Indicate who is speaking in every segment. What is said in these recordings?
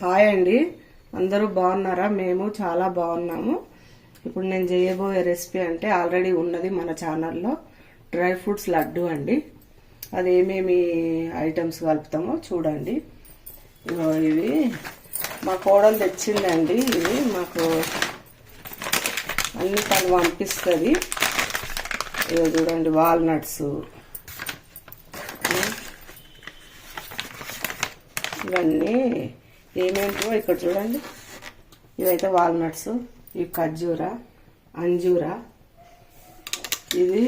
Speaker 1: Hi అండి. అందరూ బాగున్నారా? మేము చాలా బాగున్నాము. ఇప్పుడు నేను చేయబోయే రెసిపీ అంటే ఆల్రెడీ ఉన్నది మన ఛానల్లో డ్రై ఫ్రూట్స్ లడ్డు అండి. అది ఏమేమి ఐటమ్స్ కలుపుతామో చూడండి. ఇగో ఇవి మా కోడలు తెచ్చిందండి ఇవి. మాకు అన్ని తను పంపిస్తుంది. ఇగో చూడండి వాల్నట్స్. ఇవన్నీ ఏమేంటో ఇక్కడ చూడండి. ఇవైతే వాల్నట్స్ ఇవి ఖర్జూర అంజూర. ఇది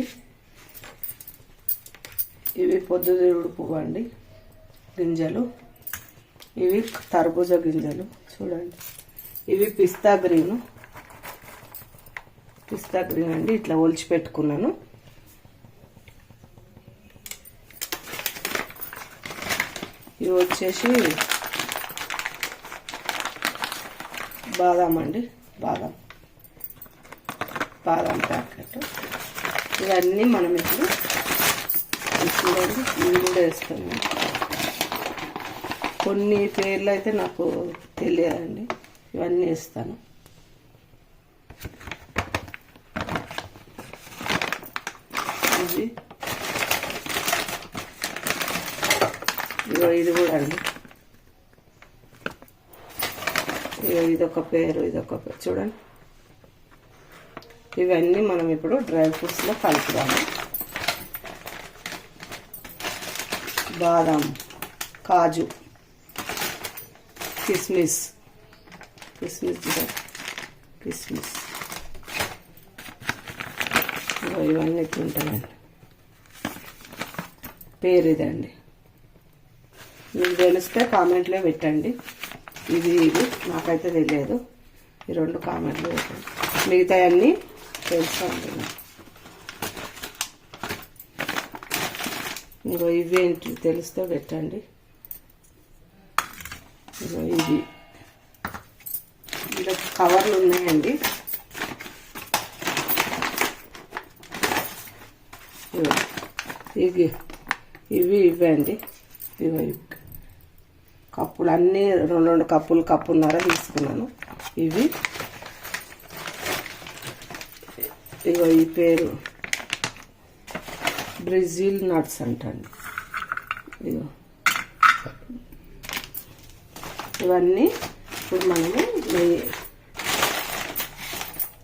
Speaker 1: ఇవి పొద్దుతిరుగుడు పువ్వు అండి గింజలు. ఇవి తర్బూజ గింజలు చూడండి. ఇవి పిస్తా గ్రీను. పిస్తా గ్రీన్ అండి ఇట్లా ఒలిచి పెట్టుకున్నాను. ఇవి వచ్చేసి బాదాం అండి బాదాం. బాదాం ప్యాకెట్. ఇవన్నీ మనం ఇప్పుడు చూడండి ఇవి కూడా వేస్తాము కొన్ని పేర్లు అయితే నాకు తెలియదండి ఇవన్నీ వేస్తాను. ఇది. ఇది కూడా అండి ఇగో ఇదొక పేరు ఇదొక పేరు. చూడండి. ఇవన్నీ మనం ఇప్పుడు డ్రై ఫ్రూట్స్లో కలుపుదాము. బాదం కాజు కిస్మిస్. కిస్మిస్ కిస్మిస్. ఇవన్నీ ఎట్లుంటాయండి పేరు ఇదండి. మీకు తెలిస్తే కామెంట్లో పెట్టండి. ఇది ఇది. నాకైతే తెలియదు. ఈ రెండు కామెంట్లు మిగతా అన్నీ తెలుసు ఇంకో ఇగో ఇవేంటి తెలిస్తే పెట్టండి. ఇంకో ఇది ఇలా కవర్లు ఉన్నాయండి. ఇవి ఇవి ఇవ్వండి. ఇవి ఇవి. కప్పులు అన్నీ రెండు రెండు కప్పులు కప్పున్నర తీసుకున్నాను. ఇవి ఇగో ఈ పేరు బ్రెజిల్ నట్స్ అంటండి. ఇగో ఇవన్నీ ఇప్పుడు మనము నెయ్యి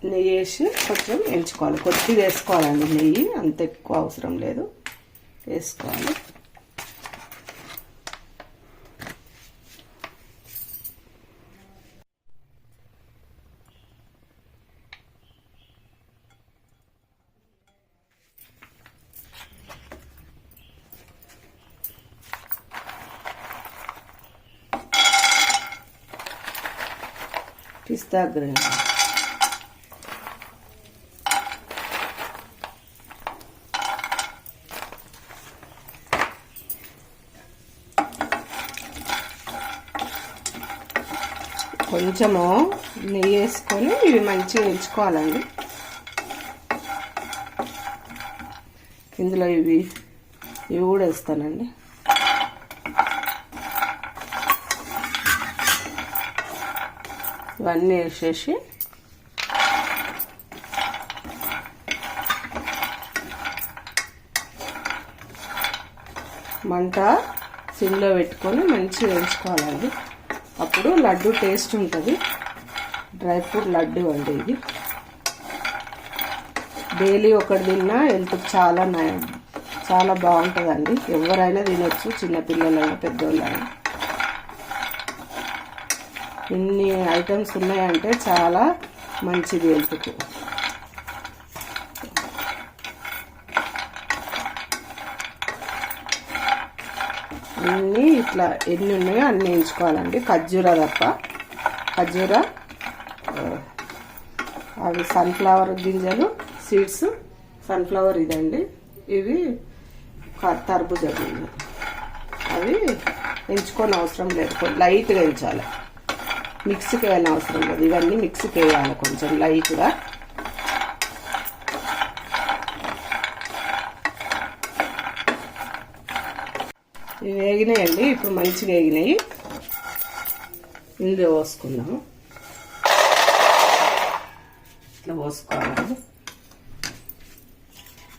Speaker 1: నెయ్యి వేసి కొంచెం ఎంచుకోవాలి. కొద్దిగా వేసుకోవాలండి. నెయ్యి అంత ఎక్కువ అవసరం లేదు. వేసుకోవాలి. పిస్తా గ్రీన్ కొంచెము నెయ్యి వేసుకొని ఇవి మంచిగా ఉంచుకోవాలండి. ఇందులో ఇవి ఇవి కూడా వేస్తానండి. ఇవన్నీ వేసేసి మంట సిమ్లో పెట్టుకొని మంచిగా వేయించుకోవాలండి. అప్పుడు లడ్డు టేస్ట్ ఉంటుంది. డ్రై ఫ్రూట్ లడ్డు అండి ఇది. డైలీ ఒకటి తిన్నా హెల్త్కి చాలా నయం చాలా బాగుంటుందండి. ఎవరైనా తినొచ్చు చిన్నపిల్లలైనా పెద్దోళ్ళైనా. ఇన్ని ఐటమ్స్ ఉన్నాయంటే చాలా మంచిది హెల్త్కి. అన్నీ ఇట్లా ఎన్ని ఉన్నాయో అన్నీ ఎంచుకోవాలండి. ఖర్జూర తప్ప. ఖర్జూర అవి సన్ఫ్లవర్ గింజలు సీడ్స్ సన్ఫ్లవర్ ఇదండి. ఇవి క- గింజలు. అవి ఎంచుకొని అవసరం లేదు లైట్గా ఎంచాలి. మిక్సీకి వేయాలని అవసరం లేదు. ఇవన్నీ మిక్సీకి వేయాలి కొంచెం లైట్గా. ఇవి వేగినాయండి. ఇప్పుడు మంచిగా వేగినాయి. ఇందులో పోసుకుందాము ఇట్లా పోసుకోవాలి.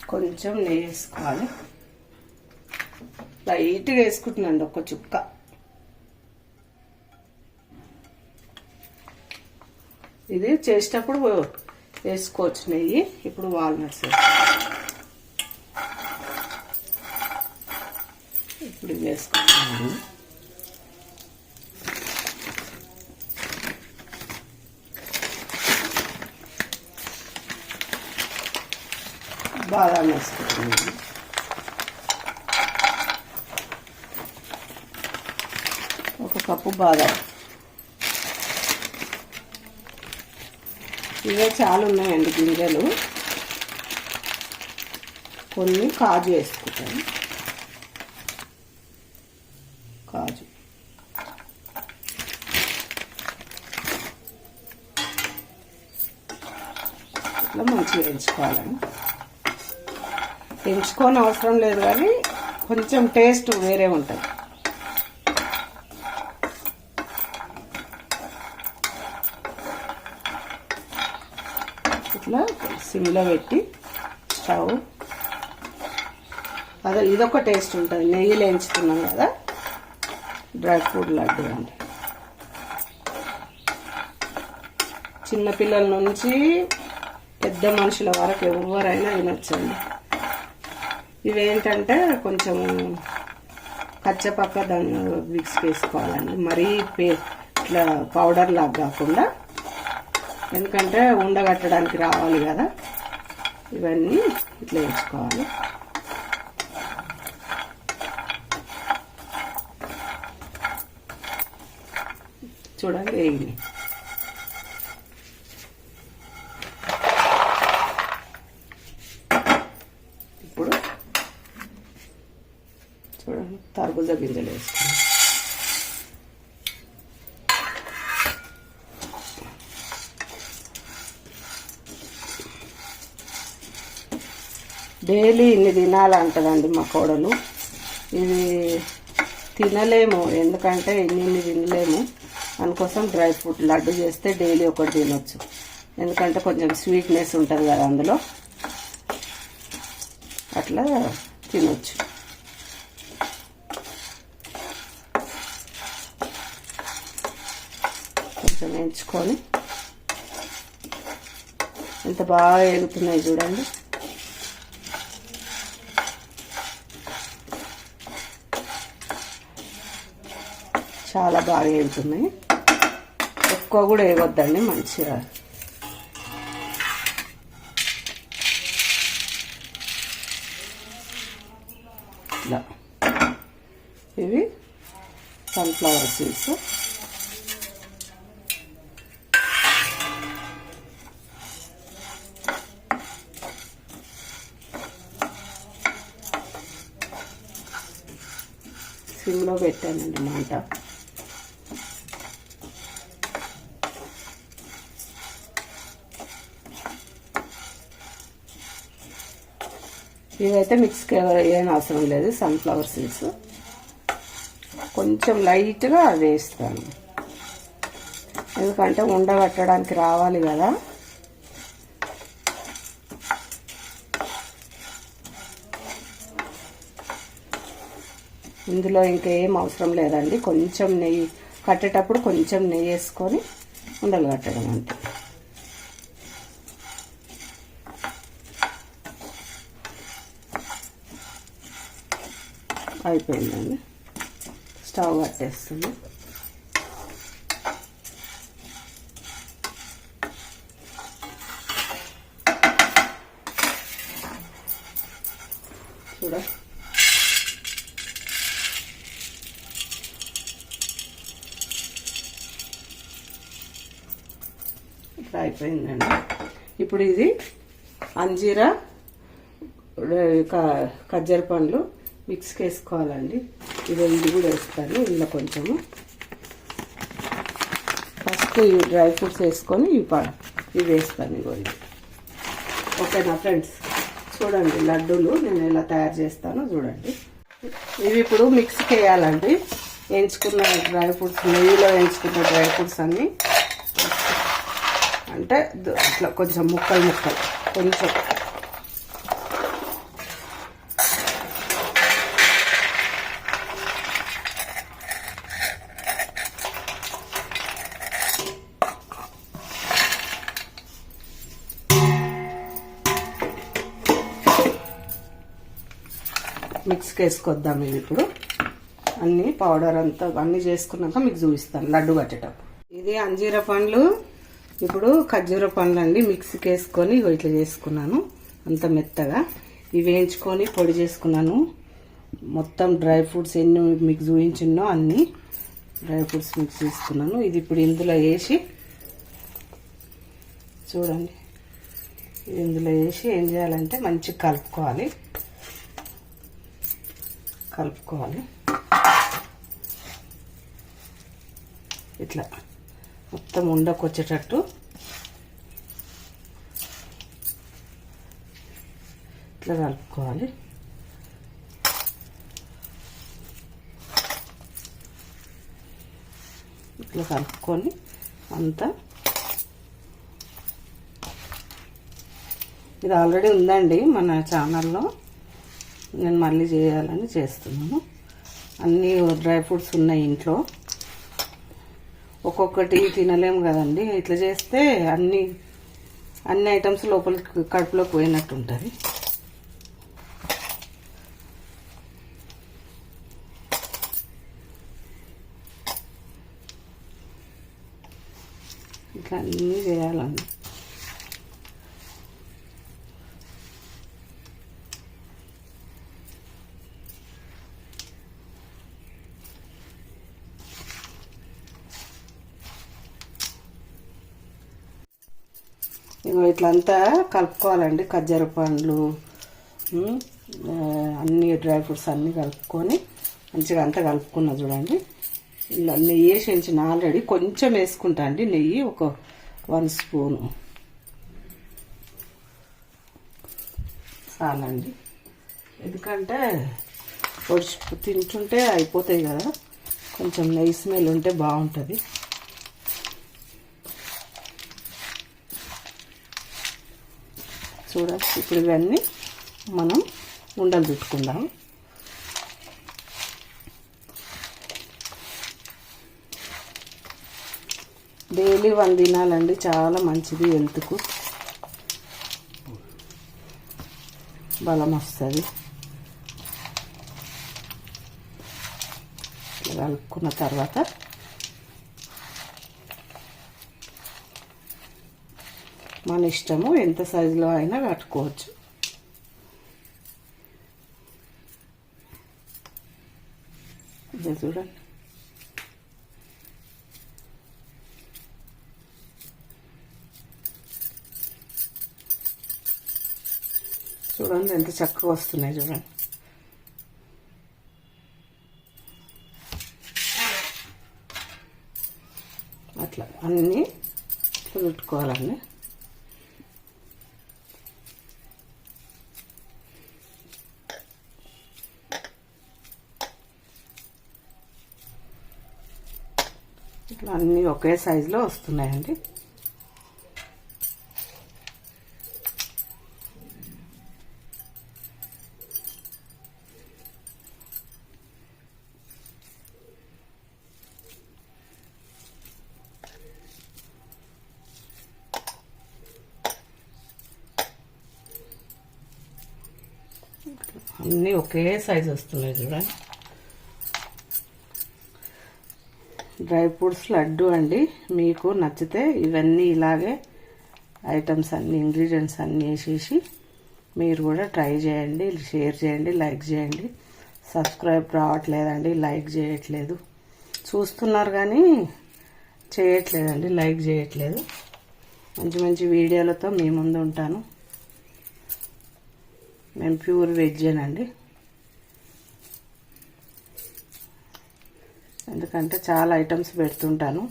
Speaker 1: కొంచెం నెయ్యి వేసుకోవాలి. లైట్గా వేసుకుంటున్నాను ఒక చుక్క. ఇది చేసేటప్పుడు వేసుకోవచ్చు నెయ్యి. ఇప్పుడు వాల్నట్స్ ఇప్పుడు వేసుకుంటున్నాను బాదాం వేసుకుంటున్నాను ఒక కప్పు బాదాం. ఇవే చాలా ఉన్నాయండి గింజలు. కొన్ని కాజు వేసుకుంటాను. కాజు. ఇట్లా మంచిగా ఎంచుకోవాలండి ఎంచుకొని అవసరం లేదు కానీ కొంచెం టేస్ట్ వేరే ఉంటుంది ఇట్లా సిమ్లో పెట్టి స్టవ్. అదే ఇదొక టేస్ట్ ఉంటుంది. నెయ్యి లేంచుకున్నాం కదా? డ్రై ఫ్రూట్ లడ్డు అండి చిన్నపిల్లల నుంచి పెద్ద మనుషుల వరకు ఎవరైనా వినొచ్చండి ఇవేంటంటే కొంచెం కచ్చపక్క దాన్ని మిక్స్ వేసుకోవాలండి మరీ పే ఇట్లా పౌడర్ లాగా కాకుండా ఎందుకంటే ఉండగట్టడానికి రావాలి కదా. ఇవన్నీ ఇట్లా వేసుకోవాలి. చూడండి వేగింది ఇప్పుడు చూడండి తర్బూజా గింజలు వేసుకోవాలి డైలీ ఇన్ని తినాలంటదండి మా కోడలు. ఇది తినలేము ఎందుకంటే ఇన్ని ఇన్ని తినలేము. అందుకోసం డ్రై ఫ్రూట్ లడ్డు చేస్తే డైలీ ఒకటి తినొచ్చు. ఎందుకంటే కొంచెం స్వీట్నెస్ ఉంటుంది కదా అందులో. అట్లా తినొచ్చు. కొంచెం ఎంచుకొని ఎంత బాగా ఎగుతున్నాయి చూడండి. చాలా బాగా వెళ్తున్నాయి ఎక్కువ కూడా వేయవద్దండి మంచిగా. ఇలా. ఇవి సన్ఫ్లవర్ సీడ్స్ సిమ్లో పెట్టానండి మాట. ఇవైతే మిక్స్కి ఏం అవసరం లేదు సన్ఫ్లవర్ సీడ్స్ కొంచెం లైట్గా అది వేస్తాను. ఎందుకంటే ఉండగట్టడానికి రావాలి కదా. ఇందులో ఇంకేం అవసరం లేదండి. కొంచెం నెయ్యి కట్టేటప్పుడు కొంచెం నెయ్యి వేసుకొని ఉండలు కట్టడం అంటే అయిపోయిందండి. స్టవ్ కట్టేస్తుంది చూడ. ఇప్పుడు అయిపోయిందండి. ఇప్పుడు ఇది అంజీరా క- పండ్లు మిక్స్కి వేసుకోవాలండి ఇదో ఇది కూడా వేస్తాను ఇందులో కొంచెము. ఫస్ట్ ఈ డ్రై ఫ్రూట్స్ వేసుకొని ఇవి ప- ఇవి వేస్తాను ఇగో ఓకేనా ఫ్రెండ్స్? చూడండి లడ్డూలు నేను ఎలా తయారు చేస్తానో చూడండి. ఇవి ఇప్పుడు మిక్స్కి వేయాలండి వేయించుకున్న డ్రై ఫ్రూట్స్ నెయ్యిలో వేయించుకున్న డ్రై ఫ్రూట్స్ అన్నీ. అంటే అట్లా కొంచెం ముక్కలు ముక్కలు కొంచెం మిక్స్కి వేసుకొద్దాం ఇది ఇప్పుడు. అన్నీ పౌడర్ అంతా అన్నీ చేసుకున్నాక మీకు చూపిస్తాను లడ్డు కట్టేటప్పుడు ఇది అంజీర పండ్లు. ఇప్పుడు ఖర్జూర పండ్లు అండి మిక్సీకి వేసుకొని ఇట్లా చేసుకున్నాను అంత మెత్తగా. ఇవి వేయించుకొని పొడి చేసుకున్నాను. మొత్తం డ్రై ఫ్రూట్స్ ఎన్ని మీకు చూపించిన్నో అన్నీ డ్రై ఫ్రూట్స్ మిక్స్ చేసుకున్నాను. ఇది ఇప్పుడు ఇందులో వేసి చూడండి. ఇందులో వేసి ఏం చేయాలంటే మంచిగా కలుపుకోవాలి. కలుపుకోవాలి. ఇట్లా మొత్తం ఉండకొచ్చేటట్టు ఇట్లా కలుపుకోవాలి. ఇట్లా కలుపుకొని అంతా ఇది ఆల్రెడీ ఉందండి మన ఛానల్లో నేను మళ్ళీ చేయాలని చేస్తున్నాను. అన్నీ డ్రై ఫ్రూట్స్ ఉన్నాయి ఇంట్లో. ఒక్కొక్కటి తినలేము కదండి. ఇట్లా చేస్తే అన్ని అన్ని ఐటమ్స్ లోపలికి కడుపులోకి పోయినట్టు ఉంటుంది. ఇట్లా అన్నీ చేయాలండి. ఇట్లంతా కలుపుకోవాలండి. ఖజ్జర పండ్లు అన్ని డ్రై ఫ్రూట్స్ అన్నీ కలుపుకొని మంచిగా అంతా కలుపుకున్నా చూడండి. ఇలా నెయ్యి వేసించిన ఆల్రెడీ కొంచెం వేసుకుంటా అండి. నెయ్యి ఒక వన్ స్పూను. చాలండి. ఎందుకంటే పొడిచి తింటుంటే అయిపోతాయి కదా. కొంచెం నెయ్యి స్మెల్ ఉంటే బాగుంటుంది. చూడండి ఇప్పుడు ఇవన్నీ మనం ఉండలు చుట్టుకుందాం. డైలీ వన్ తినాలండి. చాలా మంచిది హెల్త్కు. బలం వస్తుంది. కలుపుకున్న తర్వాత మన ఇష్టము ఎంత సైజులో అయినా కట్టుకోవచ్చు. ఇదే చూడండి. చూడండి ఎంత చక్కగా వస్తున్నాయి చూడండి. అట్లా అన్నీ చుట్టుకోవాలండి. ఇట్లా అన్నీ ఒకే సైజులో వస్తున్నాయండి. అన్నీ ఒకే సైజు వస్తున్నాయి చూడండి. డ్రై ఫ్రూట్స్ లడ్డు అండి. మీకు నచ్చితే ఇవన్నీ ఇలాగే ఐటమ్స్ అన్ని ఇంగ్రీడియంట్స్ అన్నీ వేసేసి మీరు కూడా ట్రై చేయండి షేర్ చేయండి లైక్ చేయండి. సబ్స్క్రైబ్ రావట్లేదండి లైక్ చేయట్లేదు. చూస్తున్నారు కానీ చేయట్లేదండి లైక్ చేయట్లేదు. మంచి మంచి వీడియోలతో మీ ముందు ఉంటాను. మేము ప్యూర్ వెజ్జేనండి ఎందుకంటే చాలా ఐటమ్స్ పెడుతుంటాను.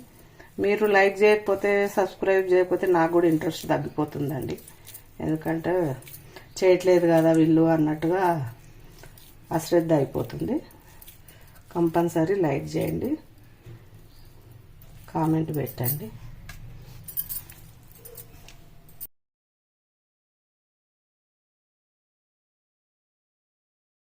Speaker 1: మీరు లైక్ చేయకపోతే సబ్స్క్రైబ్ చేయకపోతే నాకు కూడా ఇంట్రెస్ట్ తగ్గిపోతుందండి. ఎందుకంటే చేయట్లేదు కదా వీళ్ళు అన్నట్టుగా అశ్రద్ధ అయిపోతుంది. కంపల్సరీ లైక్ చేయండి. కామెంట్ పెట్టండి.